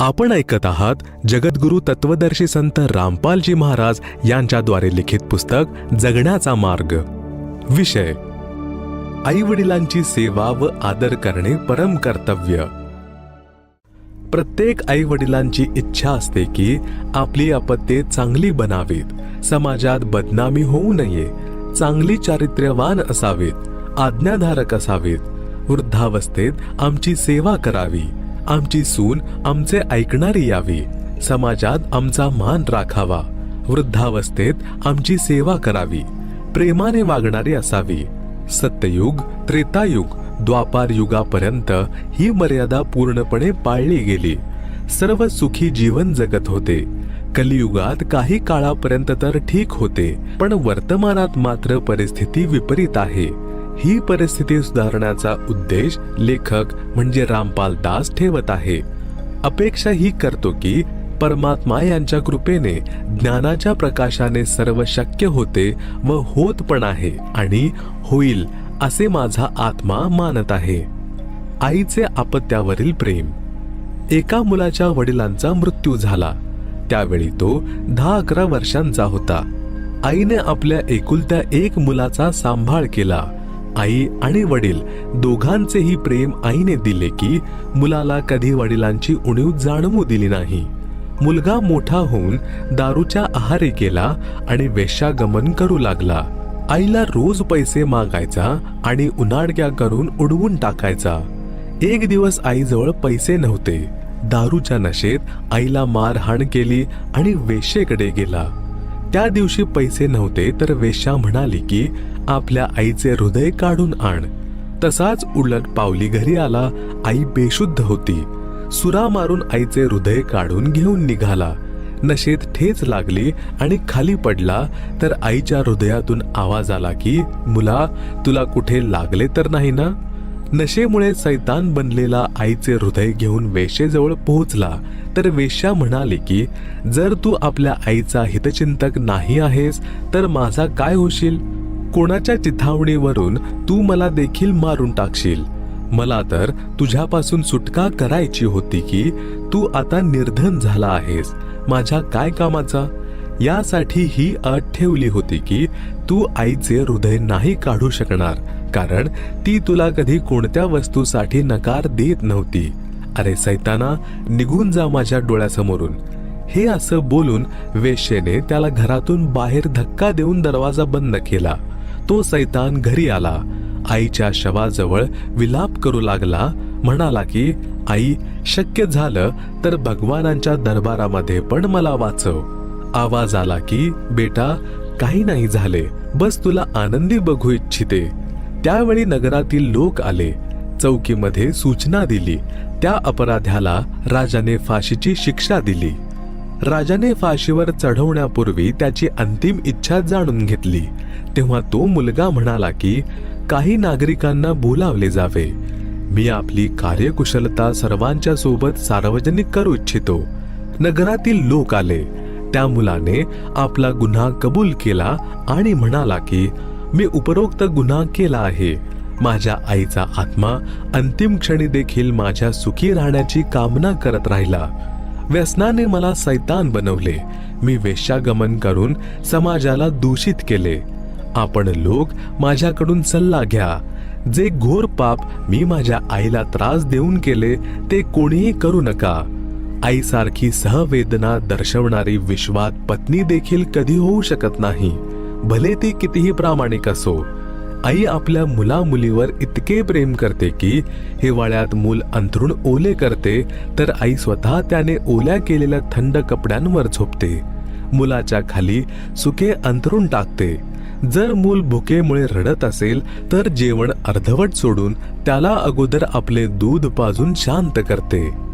आपण ऐकत आहात जगद्गुरु तत्वदर्शी संत रामपालजी महाराज यांच्याद्वारे लिखित पुस्तक जगण्याचा मार्ग. विषय आई वडिलांची सेवा व आदर करणे परम कर्तव्य. प्रत्येक आई वडिलांची इच्छा असते की आपली अपत्ये चांगली बनावीत समाजात बदनामी होऊ नये चांगली चारित्र्यवान असावीत आज्ञाधारक असावीत वृद्धावस्थेत आमची सेवा करावी. आमची सून आमचे ऐकणारी यावी. समाजात आमचा मान राखावा. वृद्धावस्थेत आमची सेवा करावी. प्रेमाने वागणारी असावी. सत्ययुग त्रेतायुग द्वापार युगापर्यंत ही मर्यादा पूर्णपणे पाळली गेली. सर्व सुखी जीवन जगत होते. कलियुगात काही काळापर्यंत तर ठीक होते पण वर्तमानात मात्र परिस्थिती विपरीत आहे. ही परिस्थिती सुधारण्याचा उद्देश लेखक म्हणजे रामपाल दास ठेवत आहे. अपेक्षा ही करतो की परमात्मा यांच्या कृपेने ज्ञानाच्या प्रकाशाने सर्व शक्य होते व होत पण आहे आणि होईल असे माझा आत्मा मानत आहे. आईचे आपत्यावरील प्रेम. एका मुलाच्या वडिलांचा मृत्यू झाला. त्यावेळी तो दहा अकरा वर्षांचा होता. आईने आपल्या एकुलत्या एक मुलाचा सांभाळ केला. आई आणि वडील दोघांचेही प्रेम आईने दिले की मुलाला कधी वडिलांची उणीव जाणवू दिली नाही. मुलगा मोठा होऊन दारूच्या आहारी गेला आणि वेश्यागमन करू लागला. आईला रोज पैसे मागायचा आणि उन्हाडक्या करून उडवून टाकायचा. एक दिवस आईजवळ पैसे नव्हते. दारूच्या नशेत आईला मारहाण केली आणि वेश्येकडे गेला. त्या दिवशी पैसे नव्हते तर वेश्या म्हणाली की आपल्या आईचे हृदय काढून आण. तसाच उलट पावली घरी आला आई बेशुद्ध होती. सुरा मारून आईचे हृदय काढून घेऊन निघाला. नशेत ठेच लागली आणि खाली पडला तर आईच्या हृदयातून आवाज आला की मुला तुला कुठे लागले तर नाही ना? नशेमुळे सैतान बनलेला आईचे हृदय घेऊन वेशेजवळ पोहोचला. तर वेश्या म्हणाली की जर तू आपल्या आईचा हितचिंतक नाही आहेस तर माझा काय होशील? कोणाच्या चिथावणीवरून तू मला देखील मारून टाकशील. मला तर तुझ्यापासून सुटका करायची होती की तू आता निर्धन झाला आहेस. माझ्या काय कामाचा? यासाठी ही अट ठेवली होती की तू आईचे हृदय नाही काढू शकणार. कारण ती तुला कधी कोणत्या वस्तूसाठी नकार देत नव्हती. अरे सैताना निघून जा माझ्या डोळ्यासमोरून. हे असं बोलून वेश्येने त्याला घरातून बाहेर धक्का देऊन दरवाजा बंद केला. तो सैतान घरी आला. आईच्या शवाजवळ विलाप करू लागला. म्हणाला की आई शक्य झालं तर भगवानांच्या दरबारामध्ये पण मला वाचव. आवाज आला की बेटा काही नाही झाले. बस तुला आनंदी बघू इच्छिते. त्यावेळी नगरातील लोक आले. चौकीमध्ये सूचना दिली. त्या अपराध्याला राजाने फाशीची शिक्षा दिली. राजाने फाशीवर चढवण्यापूर्वी त्याची अंतिम इच्छा जाणून घेतली. तेव्हा तो मुलगा म्हणाला की काही नागरिकांना बोलावले जावे. मी आपली कार्यकुशलता सर्वांच्या सोबत सार्वजनिक करू इच्छितो. नगरातील लोक आले. त्या मुलाने आपला गुन्हा कबूल केला आणि म्हणाला की मी उपरोक्त गुन्हा केला आहे. माझ्या आईचा आत्मा अंतिम क्षणी देखील माझ्या सुखी राहण्याची कामना करत राहिला. व्यसनाने मला सैतान बनवले. मी वेश्यागमन करून समाजाला दूषित केले. आपण लोक माझ्याकडून सल्ला घ्या. जे घोर पाप मी माझ्या आईला त्रास देऊन केले ते कोणीही करू नका. आईसारखी सहवेदना दर्शवणारी विश्वात पत्नी देखील कधी होऊ शकत नाही. भले ती कितीही प्रामाणिक असो आई आपल्या मुला मुलीवर इतके प्रेम करते की हिवाळ्यात मूल अंथरुण ओले करते तर आई स्वतः त्याने ओल्या केलेल्या थंड कपड्यांवर झोपते. मुलाच्या खाली सुके अंथरुण टाकते. जर मूल भुकेमुळे रडत असेल तर जेवण अर्धवट सोडून त्याला अगोदर आपले दूध पाजून शांत करते.